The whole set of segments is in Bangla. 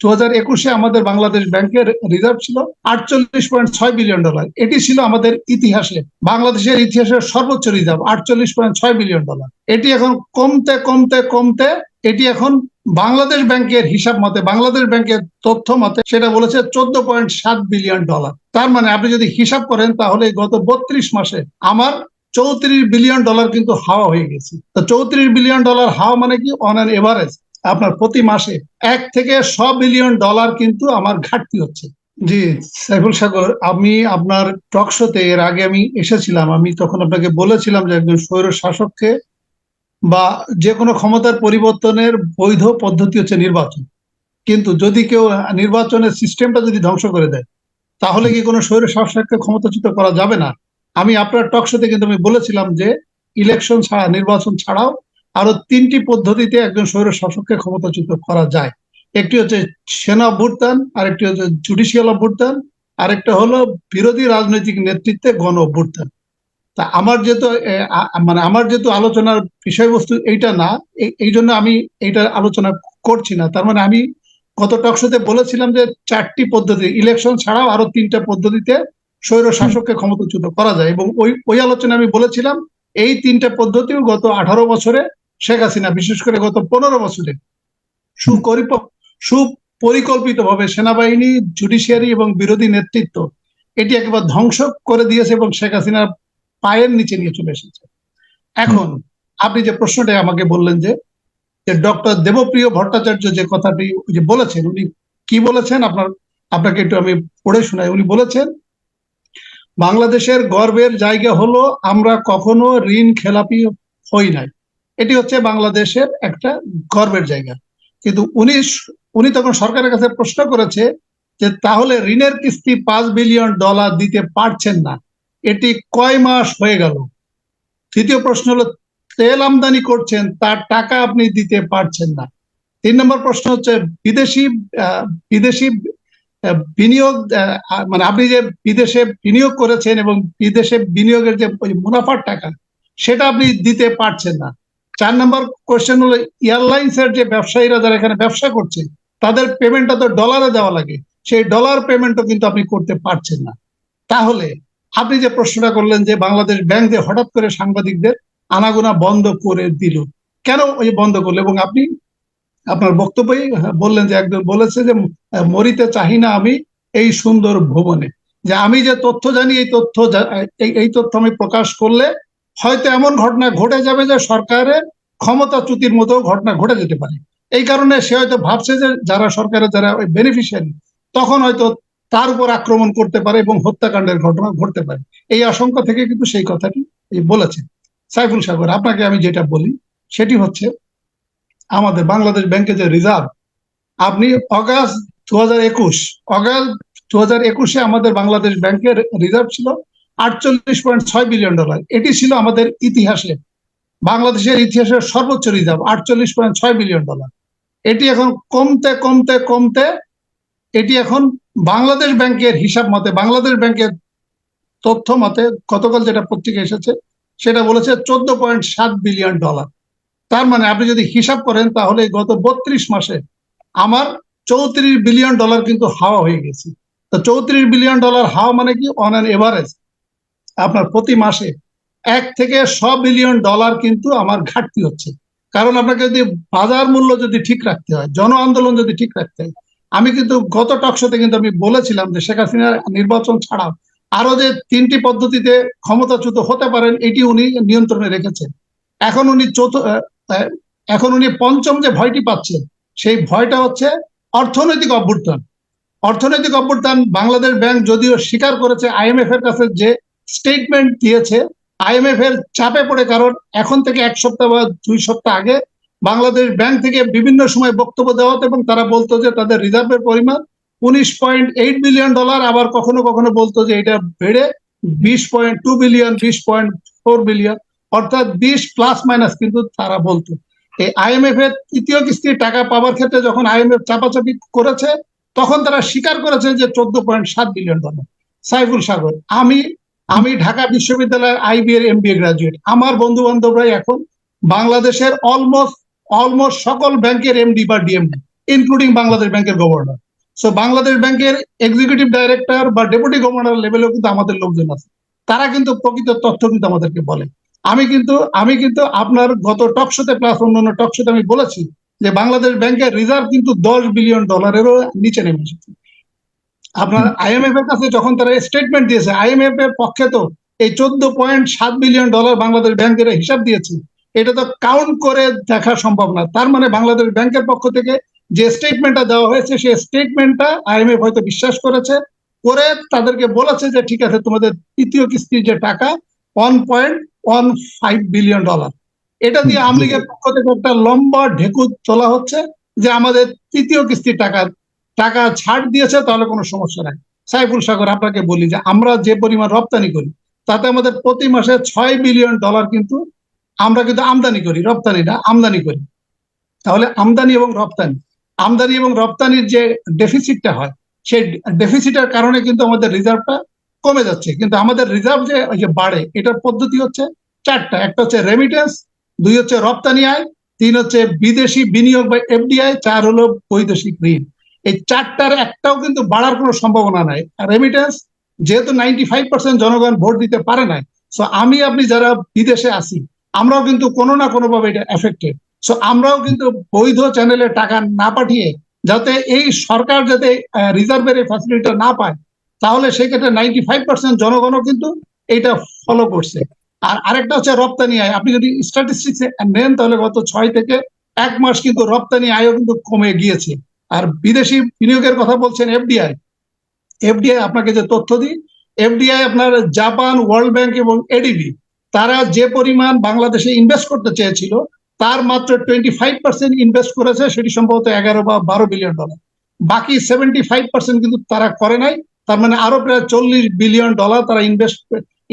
দু একুশে আমাদের বাংলাদেশ ব্যাংকের রিজার্ভ ছিল আটচল্লিশ পয়েন্ট ছয় বিলিয়ন ডলার। এটি ছিল আমাদের ইতিহাসে, বাংলাদেশের ইতিহাসের সর্বোচ্চ রিজার্ভ, আটচল্লিশ পয়েন্ট ছয় বিলিয়ন ডলার। এটি এখন কমতে কমতে কমতে এটি এখন বাংলাদেশ ব্যাংকের হিসাব মতে, বাংলাদেশ ব্যাংকের তথ্য মতে সেটা বলেছে চোদ্দ পয়েন্ট সাত বিলিয়ন ডলার। তার মানে আপনি যদি হিসাব করেন তাহলে গত বত্রিশ মাসে আমার চৌত্রিশ বিলিয়ন ডলার কিন্তু হাওয়া হয়ে গেছে। তো চৌত্রিশ বিলিয়ন ডলার হাওয়া মানে কি? অন অ্যান এভারেজ আপনার প্রতি মাসে এক থেকে ছ বিলিয়ন ডলার কিন্তু আমার ঘাটতি হচ্ছে। জি। সাইফুল সাগর আমি আপনার টক শোতে এর আগে আমি এসেছিলাম আমি তখন আপনাকে বলেছিলাম যে একজন স্বৈর শাসককে বা যে কোনো ক্ষমতার পরিবর্তনের বৈধ পদ্ধতি হচ্ছে নির্বাচন। কিন্তু যদি কেউ নির্বাচনের সিস্টেমটা যদি ধ্বংস করে দেয় তাহলে কি কোনো স্বৈর শাসককে ক্ষমতাচ্যুত করা যাবে না? আমি আপনার টক শোতে কিন্তু আমি বলেছিলাম যে ইলেকশন ছাড়া নির্বাচন ছাড়াও আরও তিনটি পদ্ধতিতে একজন স্বৈর শাসককে ক্ষমতাচ্যুত করা যায়। একটি হচ্ছে সেনা অভ্যুত্থান আরেকটি হচ্ছে জুডিশিয়াল অভ্যুত্থান আরেকটা হলো বিরোধী রাজনৈতিক নেতৃত্বে গণ অভ্যুত্থান। তা আমার যেহেতু মানে আমার যেহেতু আলোচনার বিষয়বস্তু এইটা না এই- এই জন্য আমি এইটা আলোচনা করছি না। তার মানে আমি গত টকশোতে বলেছিলাম যে চারটি পদ্ধতি ইলেকশন ছাড়াও আরও তিনটা পদ্ধতিতে স্বৈর শাসককে ক্ষমতাচ্যুত করা যায় এবং ওই ওই আলোচনা আমি বলেছিলাম এই তিনটা পদ্ধতিও গত আঠারো বছরে শেখ হাসিনা বিশেষ করে গত পনেরো বছরে সুপরিকল্পিত ভাবে সেনাবাহিনী, জুডিশিয়ারি এবং বিরোধী নেতৃত্ব এটি একেবারে ধ্বংস করে দিয়েছে এবং শেখ হাসিনা পায়ের নিচে নিয়ে চলে এসেছে। এখন আপনি যে প্রশ্নটা আমাকে বললেন যে যে ডক্টর দেবপ্রিয় ভট্টাচার্য যে কথাটি যে বলেছেন, উনি কি বলেছেন? আপনার, আপনাকে একটু আমি পড়ে শোনাই। উনি বলেছেন, বাংলাদেশের গর্বের জায়গা হলো আমরা কখনো ঋণ খেলাপি হই নাই। এটি হচ্ছে বাংলাদেশের একটা গর্বের জায়গা। কিন্তু উনি উনি তখন সরকারের কাছে প্রশ্ন করেছে যে তাহলে ঋণের কিস্তি পাঁচ বিলিয়ন ডলার দিতে পারছেন না। এটি কয় মাস হয়ে গেল? তৃতীয় প্রশ্ন হলো, তেল আমদানি করছেন, তার টাকা আপনি দিতে পারছেন না। তিন নম্বর প্রশ্ন হচ্ছে, বিদেশি বিদেশি বিনিয়োগ মানে আপনি যে বিদেশে বিনিয়োগ করেছেন এবং বিদেশে বিনিয়োগের যে মুনাফার টাকা, সেটা আপনি দিতে পারছেন না। চার নম্বর কোয়েশ্চেন হলো এয়ারলাইন্স এর যে ব্যবসায়ীরা যারা এখানে ব্যবসা করছে, তাদের পেমেন্টটা তো ডলারে দেওয়া লাগে। সেই ডলার পেমেন্টও কিন্তু আপনি করতে পারছেন না। তাহলে আপনি যে প্রশ্নটা করলেন যে বাংলাদেশ ব্যাংক যে হঠাৎ করে সাংবাদিকদের আনাগোনা বন্ধ করে দিল, কেন ওই বন্ধ করল? এবং আপনি আপনার বক্তব্যই বললেন যে একজন বলেছে যে, মরিতে চাহি না আমি এই সুন্দর ভুবনে। যে আমি যে তথ্য জানি, এই তথ্য এই এই তথ্য আমি প্রকাশ করলে হয়তো এমন ঘটনা ঘটে যাবে যে সরকারের ক্ষমতাচ্যুতির মতো ঘটনা ঘটে যেতে পারে। এই কারণে সে হয়তো ভাবছে যে যারা সরকারের যারা ওই বেনিফিশিয়ারি তখন হয়তো তার উপর আক্রমণ করতে পারে এবং হত্যাকাণ্ডের ঘটনা ঘটতে পারে। এই আশঙ্কা থেকে কিন্তু সেই কথাটি এই বলেছেন সাইফুল সাগর। আপনাকে আমি যেটা বলি, সেটি হচ্ছে আমাদের বাংলাদেশ ব্যাংকে যে রিজার্ভ, আপনি অগাস্ট দু হাজার একুশ, অগাস্ট দু হাজার একুশে আমাদের বাংলাদেশ ব্যাংকের রিজার্ভ ছিল আটচল্লিশ পয়েন্ট ছয় বিলিয়ন ডলার। এটি ছিল আমাদের ইতিহাসে, বাংলাদেশের ইতিহাসের সর্বোচ্চ রিজার্ভ আটচল্লিশ পয়েন্ট ছয় বিলিয়ন ডলার। এটি এখন কমতে কমতে কমতে, এটি এখন বাংলাদেশ ব্যাংকের হিসাব মতে, বাংলাদেশ ব্যাংকের তথ্য মতে, গতকাল যেটা পত্রিকা এসেছে, সেটা বলেছে চোদ্দ পয়েন্ট সাত বিলিয়ন ডলার। তার মানে আপনি যদি হিসাব করেন, তাহলে গত বত্রিশ মাসে আমার চৌত্রিশ বিলিয়ন ডলার কিন্তু হাওয়া হয়ে গেছে। তো চৌত্রিশ বিলিয়ন ডলার হাওয়া মানে কি? অন অ্যান এভারেজ আপনার প্রতি মাসে এক থেকে ছ বিলিয়ন ডলার কিন্তু আমার ঘাটতি হচ্ছে। কারণ আপনাকে যদি বাজার মূল্য যদি ঠিক রাখতে হয়, জন আন্দোলন যদি ঠিক রাখতে হয়, আমি কিন্তু গত টকশোতে কিন্তু আমি বলেছিলাম যে শেখ হাসিনা নির্বাচন ছাড়াও আরও যে তিনটি পদ্ধতিতে ক্ষমতাচ্যুত হতে পারেন, এটি উনি নিয়ন্ত্রণে রেখেছেন। এখন উনি চতুর্থ এখন উনি পঞ্চম যে ভয়টি পাচ্ছেন, সেই ভয়টা হচ্ছে অর্থনৈতিক অভ্যুত্থান। অর্থনৈতিক অভ্যুত্থান বাংলাদেশ ব্যাংক যদিও স্বীকার করেছে আইএমএফ এর কাছে যে স্টেটমেন্ট দিয়েছে আইএমএফ এর চাপে পড়ে কারণ এখন থেকে এক সপ্তাহ বা দুই সপ্তাহ আগে বাংলাদেশ ব্যাংক থেকে বিভিন্ন সময় বক্তব্য দেওয়া হতো এবং তারা বলতো যে তাদের রিজার্ভের পরিমাণ উনিশ পয়েন্ট এইট বিলিয়ন ডলার আবার কখনো কখনো বলতো যে এটা বেড়ে বিশ পয়েন্ট টু বিলিয়ন বিশ পয়েন্ট ফোর বিলিয়ন অর্থাৎ বিশ প্লাস মাইনাস কিন্তু তারা বলতো। এই আইএমএফ এর তৃতীয় কিস্তির টাকা পাওয়ার ক্ষেত্রে যখন আইএমএফ চাপাচাপি করেছে, তখন তারা স্বীকার করেছে যে চোদ্দ পয়েন্ট সাত বিলিয়ন ডলার সাইফুল সাগর, আমি আমি ঢাকা বিশ্ববিদ্যালয়ের আইবি এর এমবিএ গ্রাজুয়েট আমার বন্ধু বান্ধবরাই এখন বাংলাদেশের অলমোস্ট অলমোস্ট সকল ব্যাংকের এমডি বা ডিএমডি ইনক্লুডিং বাংলাদেশ ব্যাংকের গভর্নর সো বাংলাদেশ ব্যাংকের এক্সিকিউটিভ ডাইরেক্টর বা ডেপুটি গভর্নর লেভেলেও কিন্তু আমাদের লোকজন আছে। তারা কিন্তু প্রকৃত তথ্য কিন্তু আমাদেরকে বলে। আমি কিন্তু আমি কিন্তু আপনার গত টকশোতে প্লাস অন্যান্য টকশোতে আমি বলেছি যে বাংলাদেশ ব্যাংকের রিজার্ভ কিন্তু দশ বিলিয়ন ডলারেরও নিচে নেমে এসেছে। আপনার আইএমএফ এর কাছে যখন তারা স্টেটমেন্ট দিয়েছে আইএমএফ এর পক্ষে তো এই চোদ্দ পয়েন্ট সাত বিলিয়ন ডলার বাংলাদেশ ব্যাংকের হিসাব দিয়েছে। এটা তো কাউন্ট করে দেখা সম্ভব না। তার মানে বাংলাদেশ ব্যাংকের পক্ষ থেকে যে স্টেটমেন্টটা দেওয়া হয়েছে সেই স্টেটমেন্টটা আইএমএফ হয়তো বিশ্বাস করেছে করে তাদেরকে বলেছে যে ঠিক আছে তোমাদের তৃতীয় কিস্তির যে টাকা one point one five billion dollar এটা দিয়ে আওয়ামী লীগের পক্ষ থেকে একটা লম্বা ঢেকু তোলা হচ্ছে যে আমাদের তৃতীয় কিস্তির টাকা টাকা ছাড় দিয়েছে, তাহলে কোনো সমস্যা নাই। সাইফুল সাগর, আপনাকে বলি যে আমরা যে পরিমাণ রপ্তানি করি, তাতে আমাদের প্রতি মাসে ছয় বিলিয়ন ডলার কিন্তু আমরা কিন্তু আমদানি করি, রপ্তানি না, আমদানি করি। তাহলে আমদানি এবং রপ্তানি, আমদানি এবং রপ্তানির যে ডেফিসিটটা হয়, সেই ডেফিসিটের কারণে কিন্তু আমাদের রিজার্ভটা কমে যাচ্ছে। কিন্তু আমাদের রিজার্ভ যে, ওই যে বাড়ে, এটার পদ্ধতি হচ্ছে চারটা। একটা হচ্ছে রেমিটেন্স দুই হচ্ছে রপ্তানি আয়, তিন হচ্ছে বিদেশি বিনিয়োগ বা এফডিআই চার হলো বৈদেশিক ঋণ। এই চারটার একটাও কিন্তু বাড়ার কোনো সম্ভাবনা নাই। আর রেমিটেন্স যেহেতু নাইনটি ফাইভ পার্সেন্ট জনগণ ভোট দিতে পারে না সো আমি, আপনি যারা বিদেশে আছি, আমরাও কিন্তু কোনো না কোনো ভাবে এটা এফেক্টেড সো আমরাও কিন্তু বৈধ চ্যানেলে টাকা না পাঠিয়ে যাতে এই সরকার যাতে রিজার্ভের এই ফ্যাসিলিটিটা না পায়, তাহলে সেক্ষেত্রে নাইনটি ফাইভ পার্সেন্ট জনগণও কিন্তু এইটা ফলো করছে। আর আরেকটা হচ্ছে রপ্তানি আয়। আপনি যদি স্ট্যাটিস্টিক্স নেন, তাহলে গত ছয় থেকে এক মাস কিন্তু রপ্তানি আয়ও কিন্তু কমে গিয়েছে। আর বিদেশি বিনিয়োগের কথা বলছেন এফডিআই। এফডিআই আপনাকে যে তথ্য দিই, এফডিআই আপনার জাপান ওয়ার্ল্ড ব্যাংক এবং এডিবি, তারা যে পরিমাণ বাংলাদেশে ইনভেস্ট করতে চেয়েছিল, তার মাত্র টোয়েন্টি ফাইভ পার্সেন্ট ইনভেস্ট করেছে, সেটি সম্ভবত এগারো বা বারো বিলিয়ন ডলার। বাকি সেভেন্টি ফাইভ পার্সেন্ট কিন্তু তারা করে নাই, তার মানে আরও প্রায় চল্লিশ বিলিয়ন ডলার তারা ইনভেস্ট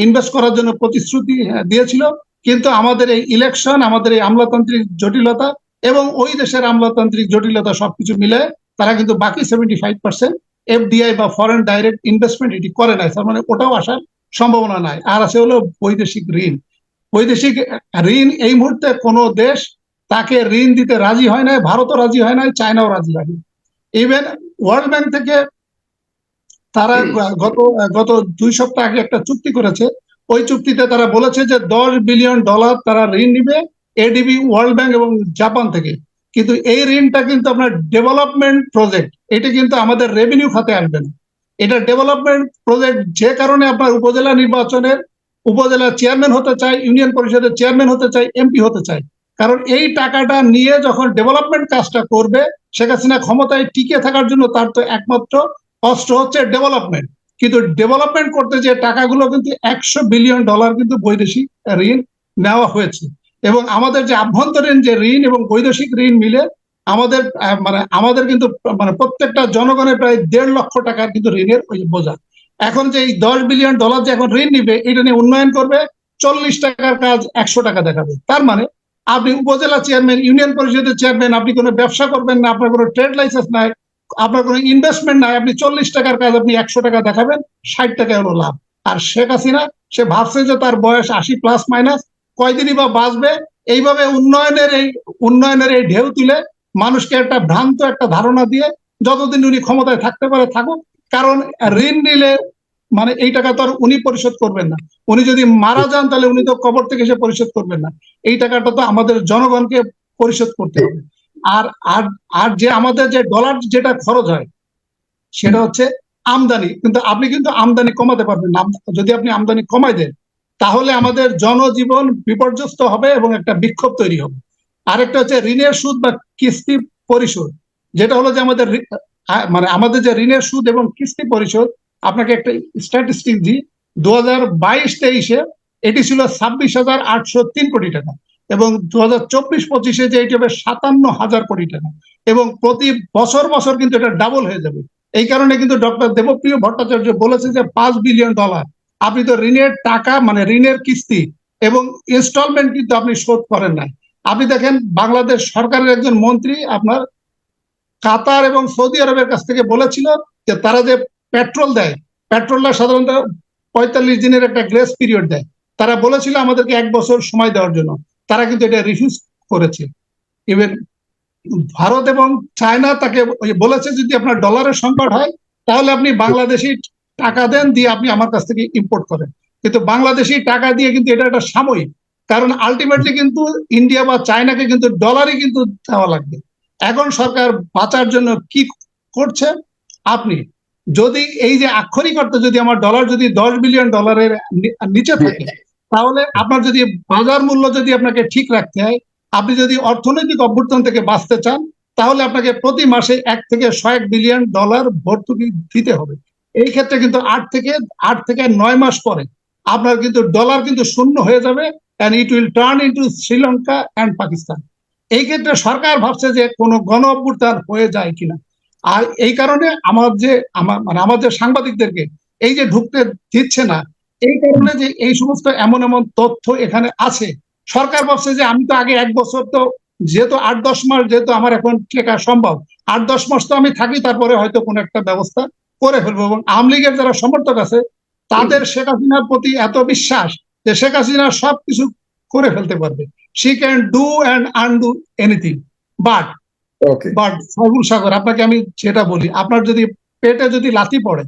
ইনভেস্ট করার জন্য প্রতিশ্রুতি দিয়েছিল। কিন্তু আমাদের এই ইলেকশন আমাদের এই আমলাতান্ত্রিক জটিলতা এবং ওই দেশের আমলাতান্ত্রিক জটিলতা সবকিছু মিলে তারা কিন্তু বাকি সেভেন্টি ফাইভ পার্সেন্ট এফডিআই বা ফরেন ডাইরেক্ট ইনভেস্টমেন্ট এটি করে নাই। তার মানে ওটাও আসার সম্ভাবনা নাই। আর আছে হলো বৈদেশিক ঋণ। বৈদেশিক ঋণ এই মুহূর্তে কোনো দেশ তাকে ঋণ দিতে রাজি হয় নাই ভারতও রাজি হয় নাই চায়নাও রাজি হয়নি ইভেন ওয়ার্ল্ড ব্যাংক থেকে তারা গত গত দুই সপ্তাহ আগে একটা চুক্তি করেছে। ওই চুক্তিতে তারা বলেছে যে দশ বিলিয়ন ডলার তারা ঋণ নিবে। এডিবি ওয়ার্ল্ড ব্যাংক এবং জাপান থেকে। কিন্তু এই ঋণটা কিন্তু আপনার ডেভেলপমেন্ট প্রজেক্ট এটা কিন্তু আমাদের রেভিনিউ খাতে আসবে না। এটা ডেভেলপমেন্ট প্রজেক্ট যে কারণে আপনার উপজেলা নির্বাচনের, উপজেলা চেয়ারম্যান হতে চায় ইউনিয়ন পরিষদের চেয়ারম্যান হতে চায় এমপি হতে চায়। কারণ এই টাকাটা নিয়ে যখন ডেভেলপমেন্ট কাজটা করবে, শেখ হাসিনা ক্ষমতায় টিকে থাকার জন্য তার তো একমাত্র কষ্ট হচ্ছে ডেভেলপমেন্ট কিন্তু ডেভেলপমেন্ট করতে যে টাকাগুলো কিন্তু একশো বিলিয়ন ডলার কিন্তু বৈদেশিক ঋণ নেওয়া হয়েছে। এবং আমাদের যে আভ্যন্তরীণ যে ঋণ এবং বৈদেশিক ঋণ মিলে আমাদের মানে আমাদের কিন্তু মানে প্রত্যেকটা জনগণের প্রায় দেড় লক্ষ টাকার কিন্তু ঋণের বোঝা। এখন যে এই দশ বিলিয়ন ডলার যে এখন ঋণ নিবে, এটা নিয়ে উন্নয়ন করবে, চল্লিশ টাকার কাজ একশো টাকা দেখাবে। তার মানে আপনি উপজেলা চেয়ারম্যান, ইউনিয়ন পরিষদের চেয়ারম্যান, আপনি কোনো ব্যবসা করবেন না, আপনার কোনো ট্রেড লাইসেন্স নাই, আপনার কোনো ইনভেস্টমেন্ট নাই, আপনি চল্লিশ টাকার কাজ আপনি একশো টাকা দেখাবেন, ষাট টাকা হলো লাভ। আর শেখ হাসিনা, সে ভাবছে যে তার বয়স আশি প্লাস মাইনাস কয়দিনই বা বাঁচবে, এইভাবে উন্নয়নের এই উন্নয়নের এই ঢেউ তুলে মানুষকে একটা ভ্রান্ত একটা ধারণা দিয়ে যতদিন উনি ক্ষমতায় থাকতে পারে থাকুক, কারণ ঋণ নিলে মানে এই টাকা তো আর উনি পরিশোধ করবেন না। উনি যদি মারা যান, তাহলে উনি তো কবর থেকে এসে পরিশোধ করবেন না। এই টাকাটা তো আমাদের জনগণকে পরিশোধ করতে হবে। আর আর আর যে আমাদের যে ডলার যেটা খরচ হয়, সেটা হচ্ছে আমদানি। কিন্তু আপনি কিন্তু আমদানি কমাতে পারবেন না। যদি আপনি আমদানি কমাই দেন তাহলে আমাদের জনজীবন বিপর্যস্ত হবে এবং একটা বিক্ষোভ তৈরি হবে। আরেকটা হচ্ছে ঋণের সুদ বা কিস্তি পরিশোধ, যেটা হলো যে আমাদের মানে আমাদের যে ঋণের সুদ এবং কিস্তি পরিশোধ, আপনাকে একটা স্ট্যাটিস্টিক দিই। দু হাজার বাইশ তেইশে এটি ছিল ছাব্বিশ হাজার আটশো তিন কোটি টাকা এবং দু হাজার চব্বিশ পঁচিশে যে এটি হবে সাতান্ন হাজার কোটি টাকা এবং প্রতি বছর বছর কিন্তু এটা ডাবল হয়ে যাবে। এই কারণে কিন্তু ডক্টর দেবপ্রিয় ভট্টাচার্য বলেছে যে পাঁচ বিলিয়ন ডলার আপনি তো ঋণের টাকা মানে ঋণের কিস্তি এবং ইনস্টলমেন্ট কিন্তু আপনি শোধ করেন না আপনি দেখেন, বাংলাদেশ সরকারের একজন মন্ত্রী আপনার কাতার এবং সৌদি আরবের কাছ থেকে বলেছিল যে তারা যে পেট্রোল দেয় পেট্রোলটা সাধারণত পঁয়তাল্লিশ দিনের একটা গ্রেস পিরিয়ড দেয়। তারা বলেছিল আমাদেরকে এক বছর সময় দেওয়ার জন্য। তারা কিন্তু এটা রিফিউজ করেছে। ইভেন ভারত এবং চায়না তাকে বলেছে, যদি আপনার ডলারের সংকট হয়, তাহলে আপনি বাংলাদেশি টাকা দেন দিয়ে আপনি আমার কাছ থেকে ইম্পোর্ট করেন। কিন্তু বাংলাদেশি টাকা দিয়ে কিন্তু এটা একটা সাময়িক। কারণ আলটিমেটলি কিন্তু ইন্ডিয়া বা চায়নাকে কিন্তু ডলারই কিন্তু দেওয়া লাগবে। এখন সরকার বাঁচার জন্য কি করছে? আপনি যদি এই যে আক্ষরিক অর্থে যদি আমার ডলার যদি দশ বিলিয়ন ডলারের নিচে থাকে, তাহলে আপনার যদি বাজার মূল্য যদি আপনাকে ঠিক রাখতে হয়, আপনি যদি অর্থনৈতিক অভ্যুত্থান থেকে বাঁচতে চান, তাহলে আপনাকে প্রতি মাসে এক থেকে ছয়েক বিলিয়ন ডলার ভর্তুকি দিতে হবে। এই ক্ষেত্রে কিন্তু আট থেকে আট থেকে নয় মাস পরে আপনার কিন্তু ডলার কিন্তু শূন্য হয়ে যাবে and it will turn into Sri Lanka and Pakistan এই ক্ষেত্রে সরকার ভাবছে যে কোনো গণ অভ্যুত্থান হয়ে যায় কিনা। আর এই কারণে আমার যে, আমার মানে আমাদের সাংবাদিকদেরকে এই যে ঢুকতে দিচ্ছে না, এই কারণে যে এই সমস্ত এমন এমন তথ্য এখানে আছে, সরকার ভাবছে যে আমি তো আগে এক বছর তো যেহেতু আট দশ মাস যেহেতু আমার এখন টেকা সম্ভব, আট দশ মাস তো আমি থাকি, তারপরে হয়তো কোনো একটা ব্যবস্থা করে ফেলব এবং আওয়ামী লীগের যারা সমর্থক আছে তাদের শেখ হাসিনার প্রতি এত বিশ্বাস যে শেখ হাসিনা সবকিছু করে ফেলতে পারবে। She can do and undo anything but but ফাগুল সাগর আপনাকে আমি যেটা বলি আপনার যদি পেটে যদি লাথি পড়ে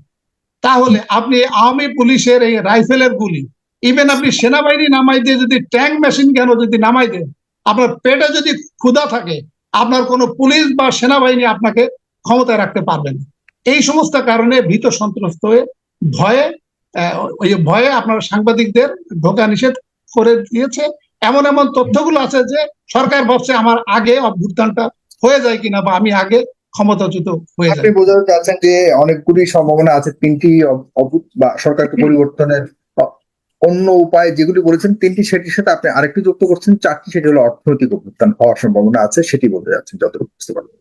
তাহলে আপনি আওয়ামী পুলিশের এই রাইফেলের গুলি ইভেন আপনি সেনাবাহিনী নামাই দিয়ে যদি ট্যাঙ্ক মেশিন কেন যদি নামাই দেন আপনার পেটে যদি ক্ষুধা থাকে আপনার কোনো পুলিশ বা সেনাবাহিনী আপনাকে ক্ষমতায় রাখতে পারবে না। এই সমস্ত কারণে ভীত সন্ত্রস্ত হয়ে ভয়ে ওই ভয়ে আপনার সাংবাদিকদের ঢোকা নিষেধ করে দিয়েছে। এমন এমন তথ্যগুলো আছে যে সরকার ভাবছে আমার আগে অভ্যুত্থানটা হয়ে যায় কিনা বা আমি আগে ক্ষমতাচ্যুত হয়ে আপনি বোঝাতে চাচ্ছেন যে অনেকগুলি সম্ভাবনা আছে তিনটি বা সরকারকে পরিবর্তনের অন্য উপায় যেগুলি বলেছেন তিনটি সেটির সাথে আপনি আরেকটি যুক্ত করছেন চারটি সেটি হলো অর্থনৈতিক অভ্যুত্থান হওয়ার সম্ভাবনা আছে সেটি বলতে যাচ্ছেন যতটুকু বুঝতে পারবেন